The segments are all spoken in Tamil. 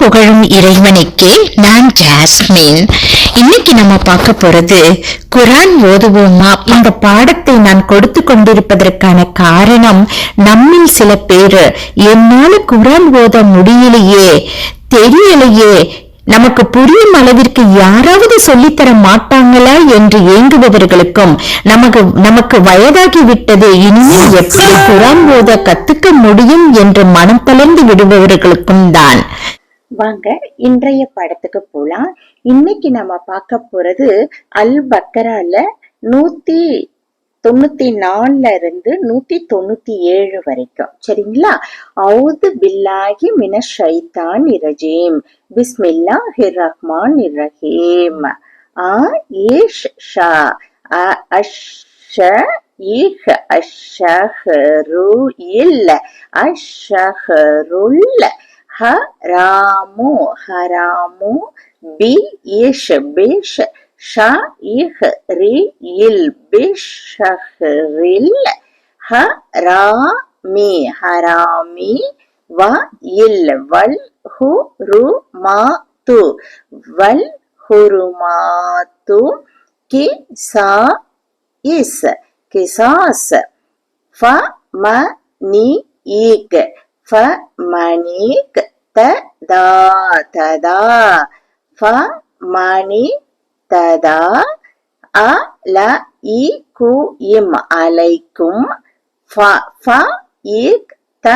புகழும் இறைவனுக்கே நான் ஜாஸ்மின். இன்னைக்கு நம்ம பார்க்க போறது குரான் ஓதுவோமா? இந்த பாடத்தை நான் கொடுத்து கொண்டிருப்பதற்கான காரணம் நம்மில் சில பேரு என்னால குரான் ஓத முடியலையே தெரியலையே. நமக்கு புரியும் அளவிற்கு யாராவது சொல்லித்தர மாட்டாங்களா என்று ஏங்குபவர்களுக்கும் நமக்கு நமக்கு வயதாகி விட்டது இனிமேல் எப்படி குரான் ஓத கத்துக்க முடியும் என்று மனம் தளர்ந்து விடுபவர்களுக்கும் தான். வாங்க இன்றைய படத்துக்கு போலாம். இன்னைக்கு நம்ம பார்க்க போறது அல் பக்கரால நூத்தி தொண்ணூத்தி நாலுல இருந்து நூத்தி தொண்ணூத்தி ஏழு வரைக்கும். சரிங்களா? அவுது பில்லாகி மின ஷைத்தான் இரஜீம் பிஸ்மில்லாஹிர் ரஹ்மான் இரஹீம் ஆ ஈஷ் ஷா அ அஷ ஈஹ் அஷஹரு இல்ல அஷஹருல்ல ஹராமு ஹராமு பி இஷ் பிஷ் ஷ இஹ் ரி இல் பிஷ் ரில் ஹ ரா மீ ஹராமி வ இல் வல் ஹு ரு மா து வல் ஹுருமாத்து கி சா இஸ் கிசாஸ் ஃப ம நீ ஈக் ஃப மணி த தா ததா ஃப மணி ததா அ ல இ கு இம் அலைக்கும் ஃப ஃப இக் த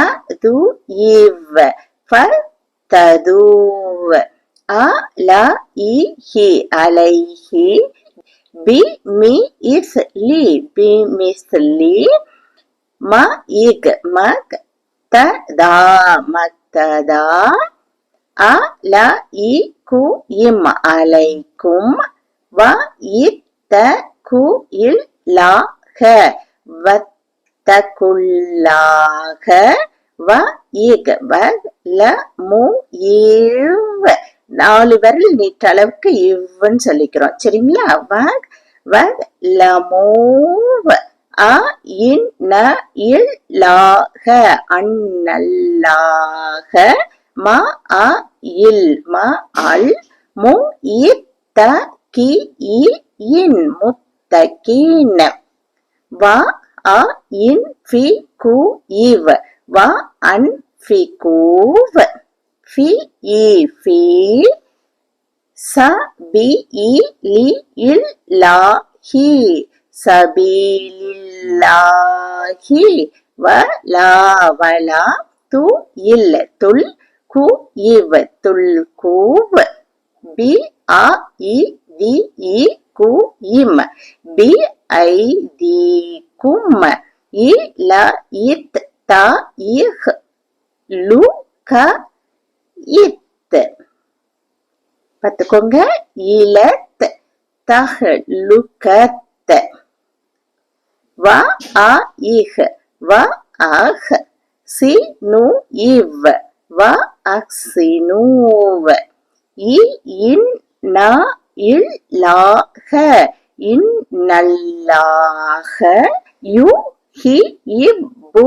து இவ் ஃப ததுவ் அ ல இ ஹி அலைஹி பி மி இஸ் லி பி மிஸ் லி ம இக் மக் ததா மத்ததா அ ல இ கு இம் அலைக்கும் வ இத்த கு இல் லாக வத்தகுல்லாக வ இக வ ல மு இவ் நாலு விரல் நீட்ட அளவுக்கு இவ்வுன்னு சொல்லிக்கிறோம். சரிங்களா? வ வ ல மூவ் அ இன் ந இல் லாக அந்நல்லாக ம அ இல். ம அல். மு இத்த கி இ இன். முத்தகீன். வ அ இன் ஃபி கு இவ். வ அன் ஃபி கூவ் ஃபி இ ஃபி. ச பி இ லி இல் லா லாஹி சபீலில்லாஹி வலாவலா து இல்ல துல் கு இவ் துல் கூவ பி ஆ இ தி இ கு இம பி ஐ தி கும இ ல இத் த இஹ் லு க இத் பார்த்துக்கோங்க இலத் தஹ் லுகத் வ அ இஹ. வ அஹ். சி நு இவ். வ அக்சினூவ் இ இன் ந இல் லாக இன் நல்லாக யு ஹி இப்பு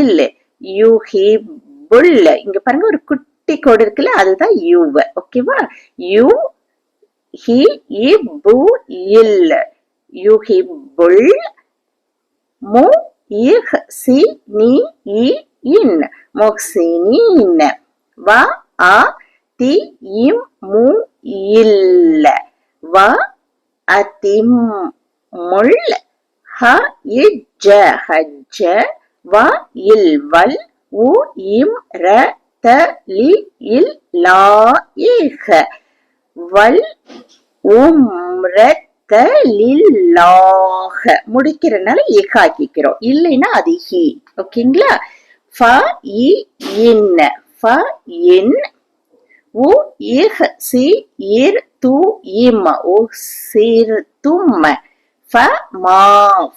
இல். யு ஹிப்புல் இங்க பாருங்க ஒரு குட்டி கோடு இருக்குல்ல அதுதான் யுவ. ஓகேவா? யு ஹி இப்பு இல். யு புல். மு இஹ் சி நி இ இன். முஹ்சினீன் வ அ தி இம் மு இல்ல வ அதிம் முல் ஹ இஜ்ஜ ஹஜ்ஜ. வ இல் வல். உ இம் ர த லி இல் லா வல் உம்ரத் லில்லாஹ முடிக்கிறனால ஏகாக்கிக்கிறோம். ஆக்கிக்கிறோம் இல்லைன்னா அது ஹி. ஓகேங்களா? ஃப இ இன் ஃப இன் உ இஹ் சி இர் து இம் உ சிர் தும். ஃப மா.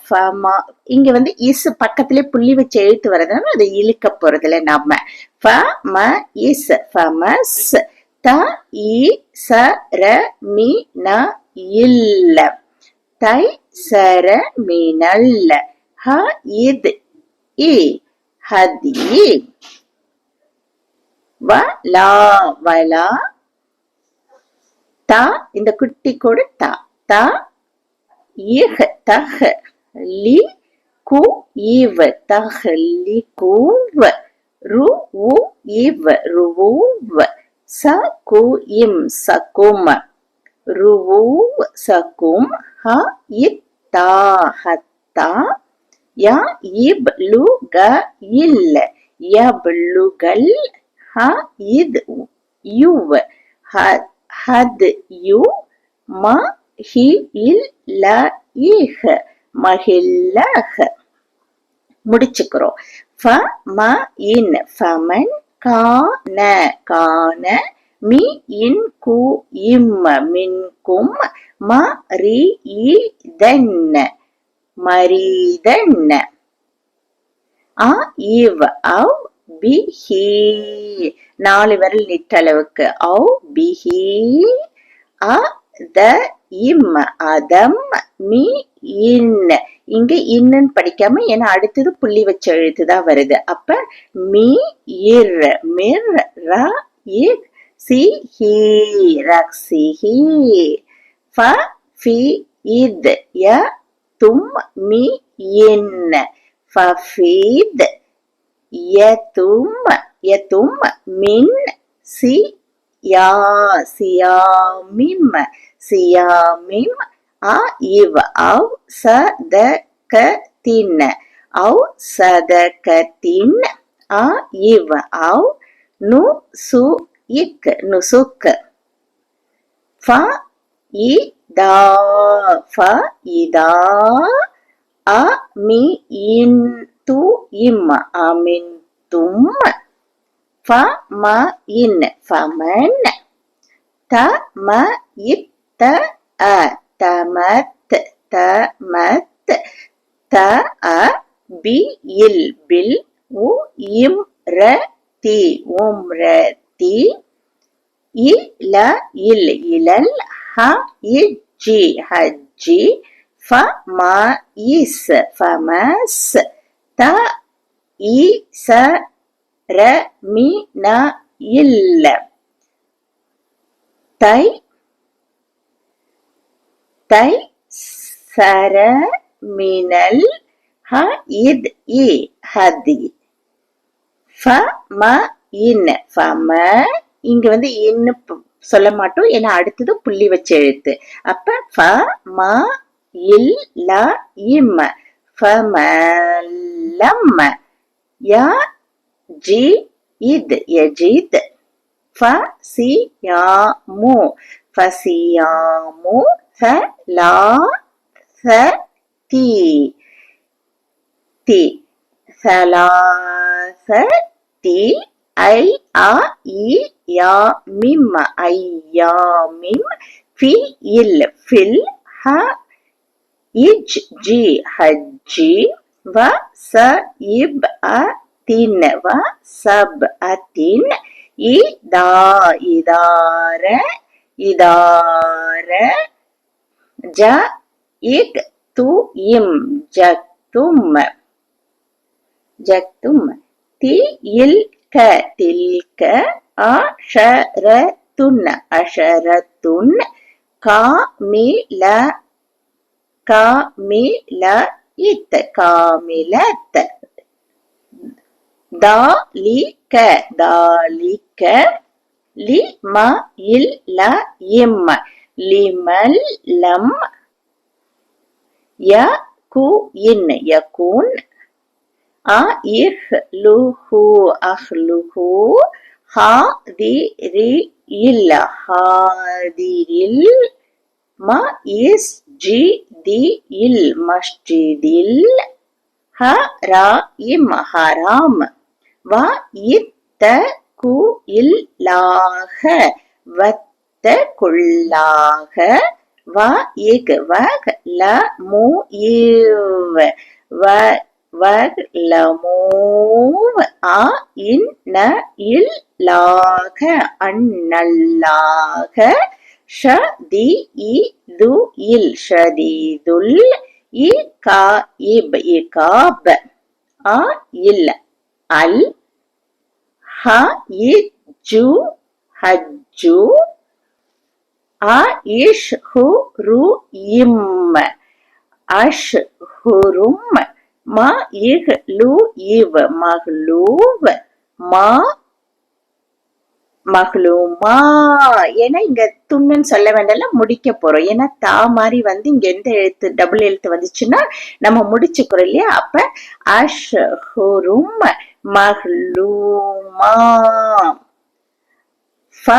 ஃப மா. இங்க வந்து இஸ் பக்கத்திலே புள்ளி வச்சு எழுத்து வரதுனால அதை இழுக்க போறதுல நம்ம ஃப ம இஸ். ஃபமஸ் த இ ச ர மி ந இல்ல. தை சர மினல்ல. ஹ இத். இ. ஹதி. வ லா. வலா தா. இந்த குட்டி கோடு தா. தா. இஹ. தஹ. லி. கு. இவ. தஹ. லி. கூவ ரு. உ. இவ. ருவூவ ச. கு. இம். சகும ருவூ சகும் ஹ இத்தா ஹத்தா யா இப் இல்ல யப்லுகல் ஹ இத் யுவ. ஹ ஹத் யு ம ஹி இல் ல முடிச்சுக்கிறோம். ஃப ம இன். ஃபமன் கான கான மி இன் கு இம் மின்கும் ம ரி இ தன்ன மரிதன்ன அ இவ் அவ் பிஹி நாலு விரல் நிற்றளவுக்கு அவ் பிஹி அ த இம் அதம் மி இன். இங்க இன்னுன்னு படிக்காம ஏன்னா அடுத்தது புள்ளி வச்ச எழுத்து தான் வருது. அப்ப மி இர் மிர் ர இர் சி ஹி ரக்ஸிஹி ஃப ஃபி இத் ய தும் மி இன் ஃபஃபீத் யதும் யதும் மின் சி யா சியாமிம் சியாமிம் அ இவ் அவ் சதகத்தின் அவ் சதகத்தின் அ இவ் அவ் நு சு இக் நுசுக் ஃப இ தா ஃப இதா அ மி இன் து இம் அமின் தும் ஃப ம இன் ஃபமன் த ம இத்த அ தமத் தமத் த அ பி இல் பில் உ இம் ர தி உம் ர தி இ ல இல் இலல் ஹ இஜ்ஜி ஹஜ்ஜி ஃப ம இஸ் ஃபமஸ் த இ ச ர மி ந இல்ல தை தை சர மினல் ஹ இத் இ ஹதி. ஃப ம இன் ஃபார்ம இங்க வந்து இன்னு சொல்ல மாட்டோம். ஏன்னா அடுத்தது புள்ளி வச்ச எழுத்து. அப்ப ஃப ம இல் ல இம். ஃபம லம். ய ஜி இத். யஜித் ஃப சி யா மு. ஃப சி யா மு. ஃப லா ச தி. தி. சலா ச தி. ஐ ஆ இ யா மிம் ஐயாமிம் ஃபி இல் ஃபில் ஹ இஜ் ஜி ஹஜ்ஜி வ ச இப் அ தின் வ சப் அ அத்தின் இதா இதார இதார ஜ இக் து இம் ஜக்தும் ஜக்தும் தி இல் க தில்க அஷரத்துன் அஷரத்துன் காமில காமில இத்த காமிலத்த தாலிக தாலிக லிம இல் ல இம். லிமல் லம் ய கு இன் யகுன் அ இஹ் லு ஹு அஹ் லு ஹு ஹா தி ரி இல் ஹாதிரில் ம இஸ் ஜி தி இல் மஸ்ஜிதில் ஹ ரா இம் ஹராம் வ இத்த கு இல் லாக வத்த குள்ளாக வ இக் வ ல மு இவ் வ வக் ல மூவ் அ இன் ந இல் லாக அந்நல்லாக ஷ தி இ து இல் ஷதீதுல் இ கா இப் இகாப் அ இல் அல் ஹ இ ஜு ஹஜ்ஜு அ இஷ் ஹு ரு இம் அஷ் ஹுரும் ம இஹ் லு இவ் மஹ்லூவ் மா மகளுமா. ஏன்னா இங்க துண்ணுன்னு சொல்ல வேண்டாம்ல முடிக்க போறோம். ஏன்னா தா மாதிரி வந்து இங்க எந்த எழுத்து டபுள் எழுத்து வந்துச்சுன்னா நம்ம முடிச்சுக்கிறோம் இல்லையா? அப்ப அஷ் ஹுரும் மஹ்லூமா ஃப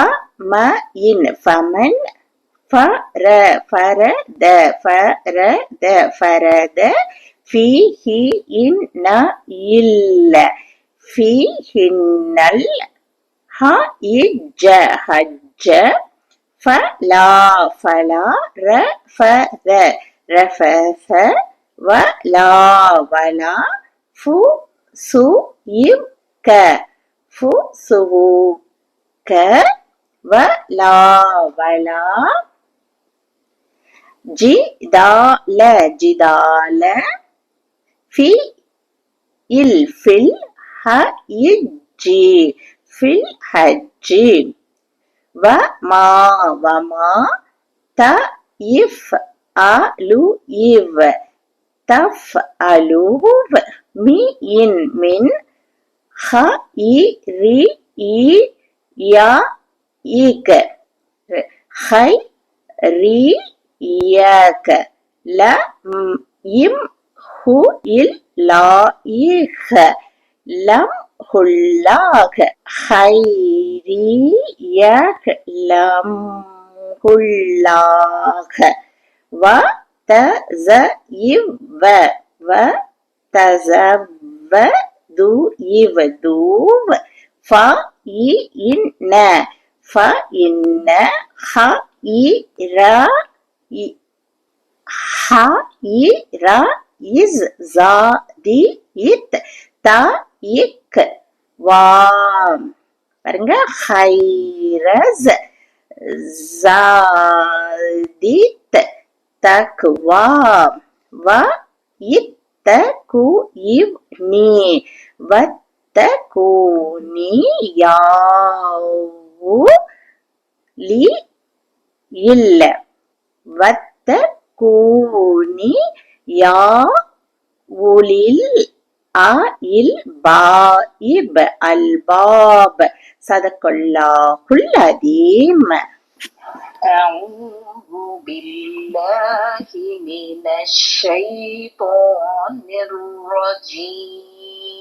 ம இன் ஃபமன் ஃபர த ஃபர த ஃபர த ஃபி ஹி இன் ந இல்ல ஃபி ஹின்னல் ஹ இஜ்ஜ ஹஜ்ஜ ஃபலா ஃபலா ர ஃபர ரஃபஃப வலா வலா ஃபு சு இவ் க ஃபு சுவு க ஜிதால ஜிதால. வ ல ம், இம் ஹு இல் லா இஹ லம் ஹுல்லாக ஹைரி யக் லம் ஹுல்லாக வ த ஸ இவ் வ வ தஸவ் து இவ் தூவ் ஃப இ இன்ன ஃப இன்ன ஹ இ ர இ ஹ இ ர இஸ் ஜா தி இத் த இக் வாம். பாருங்க ஹைரஸ் ஜாதித் தக்வா வ இத்தகு இவ் நீ. வத்த நீ யாவு லி இல்ல. வத்த கூனி யா உலில் அ இல் பாயிப் அல்பாப் சதகொல்லாஹுல் அதீம் أعوذ بالله من الشيطان الرجيم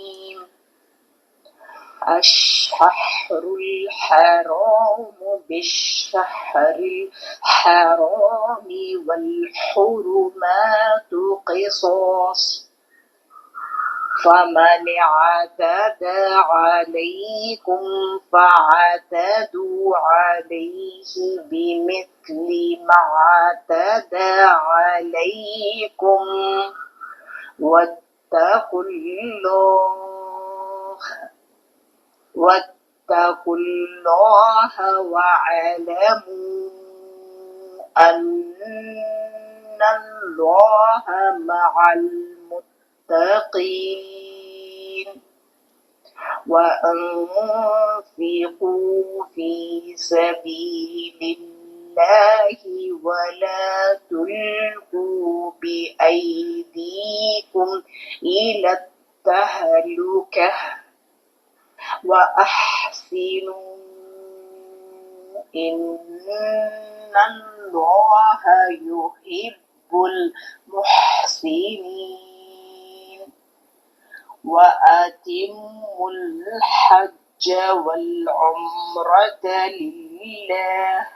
الشهر الحرام بالشهر الحرام والحرمات قصاص. فمن اعتدى عليكم فاعتدوا عليه بمثل ما اعتدى عليكم. واتقوا الله واتقوا الله واعلموا أن الله مع المتقين وأنفقوا في سبيل الله ولا تلقوا بأيديكم إلى التهلكة وأحسنوا إن الله يحب المحسنين وأتموا الحج والعمرة لله.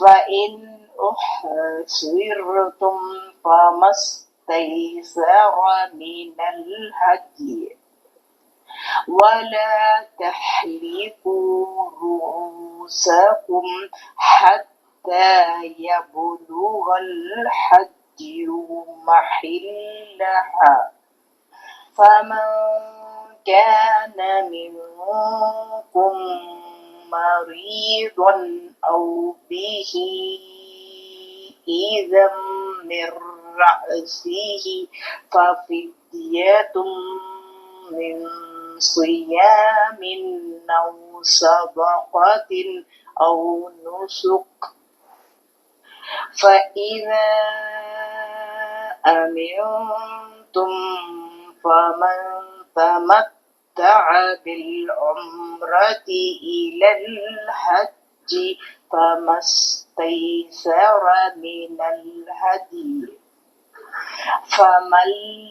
فإن أحصرتم فما استيسر من الهدي. ولا تحلقوا رؤوسكم حتى يبلغ الحج محلها. فمن كان منكم مريضا أو به إذا من رأسه ففدية من صيام أو صدقة أو نسك فإذا أمنتم فمن تمتع بالعمرة إلى الحج فما استيسر من الهدي فمن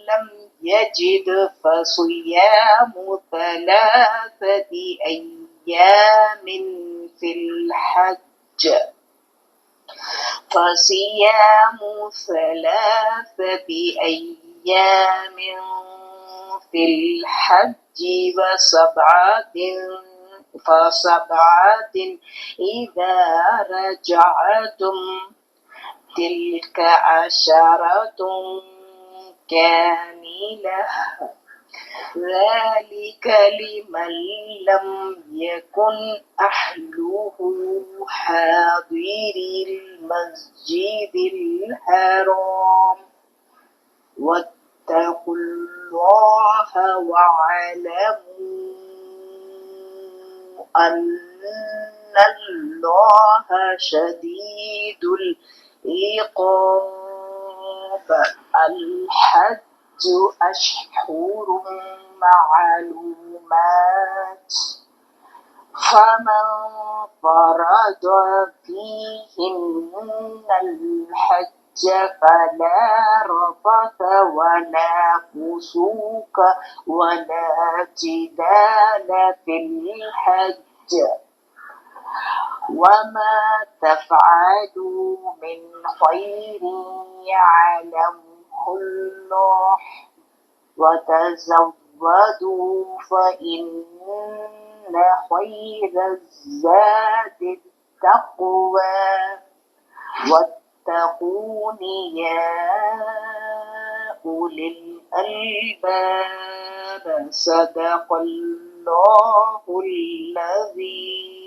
لم يجد فصيام ثلاثة أيام في الحج فصيام ثلاثة أيام في الحج وسبعة فسبعة إذا رجعتم تلك عشرة كاملة. ذلك لمن لم يكن أهله حاضر المسجد الحرام. واتقوا الله واعلموا أن الله شديد العقاب. أشهر معلومات. فمن فرض فيهن الحج فلا رفث ولا فسوق ولا جدال في الحج. وما تفعلوا من خير يعلمه الله وتزودوا فإن خير الزاد التقوى. واتقون يا أولي الألباب. صدق الله الذي